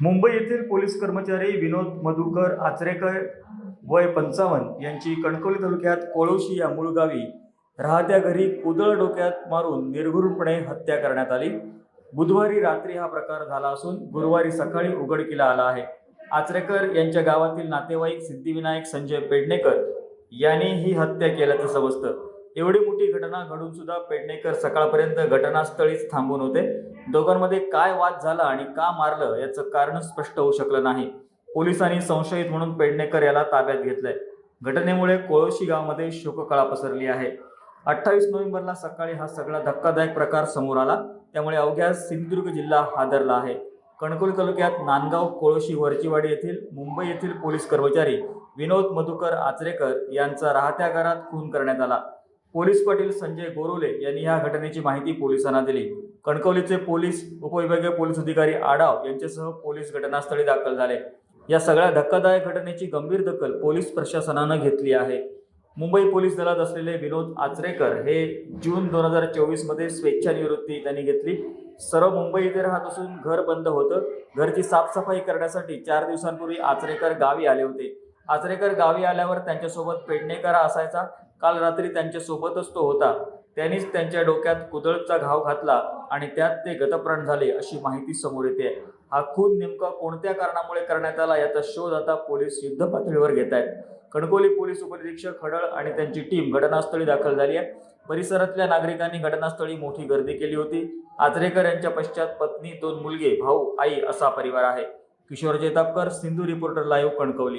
मुंबई येथील पोलीस कर्मचारी विनोद मधुकर आचरेकर वय पंचावन्न यांची कणकवली तालुक्यात कोळोशी या मूळ गावी राहत्या घरी कुदळ डोक्यात मारून निर्घृणपणे हत्या करण्यात आली. बुधवारी रात्री हा प्रकार झाला असून गुरुवारी सकाळी उघडकीला आला आहे. आचरेकर यांच्या गावातील नातेवाईक सिद्धिविनायक संजय पेडणेकर यांनी ही हत्या केल्याचं समजतं. एवढी मोठी घटना घडून सुद्धा पेडणेकर सकाळपर्यंत घटनास्थळीच थांबून होते. दोघांमध्ये काय वाद झाला आणि का मारलं याचं कारण स्पष्ट होऊ शकलं नाही. पोलिसांनी संशयित म्हणून पेडणेकर याला ताब्यात घेतलंय. घटनेमुळे कोळोशी गावामध्ये शोककळा पसरली आहे. अठ्ठावीस नोव्हेंबरला सकाळी हा सगळा धक्कादायक प्रकार समोर आला. त्यामुळे अवघ्या सिंधुदुर्ग जिल्हा हादरला आहे. कणकवली तालुक्यात नांदगाव कोळोशी वरचीवाडी येथील मुंबई येथील पोलीस कर्मचारी विनोद मधुकर आचरेकर यांचा राहत्या घरात खून करण्यात आला. पोलीस पाटील संजय गोरोले यांनी या घटनेची माहिती पोलिसांना दिली. कणकवलीचे पोलीस उपविभागीय पोलीस अधिकारी आडाव यांच्यासह पोलीस घटनास्थळी दाखल झाले. या सगळ्या धक्कादायक घटनेची गंभीर दखल पोलीस प्रशासनानं घेतली आहे. मुंबई पोलीस दलात असलेले विनोद आचरेकर हे जून दोन हजार चोवीसमध्ये स्वेच्छानिवृत्ती त्यांनी घेतली. सर्व मुंबई इथे राहत असून घर बंद होतं. घरची साफसफाई करण्यासाठी चार दिवसांपूर्वी आचरेकर गावी आले होते. आचरेकर गावी आल्यावर त्यांच्यासोबत पेडणेकर असायचा. काल रात्री त्यांच्यासोबतच तो होता. त्यांनीच त्यांच्या डोक्यात कुदळचा घाव घातला आणि त्यात ते गतप्राण झाले अशी माहिती समोर येते. हा खून नेमका कोणत्या कारणामुळे करण्यात आला याचा शोध आता पोलीस युद्ध पातळीवर घेत आहेत. कणकोली पोलीस उपनिरीक्षक खडळ आणि त्यांची टीम घटनास्थळी दाखल झाली आहे. परिसरातल्या नागरिकांनी घटनास्थळी मोठी गर्दी केली होती. आचरेकर यांच्या पश्चात पत्नी दोन मुलगे भाऊ आई असा परिवार आहे. Kishor Jetapkar Sindhu reporter live Kankavli.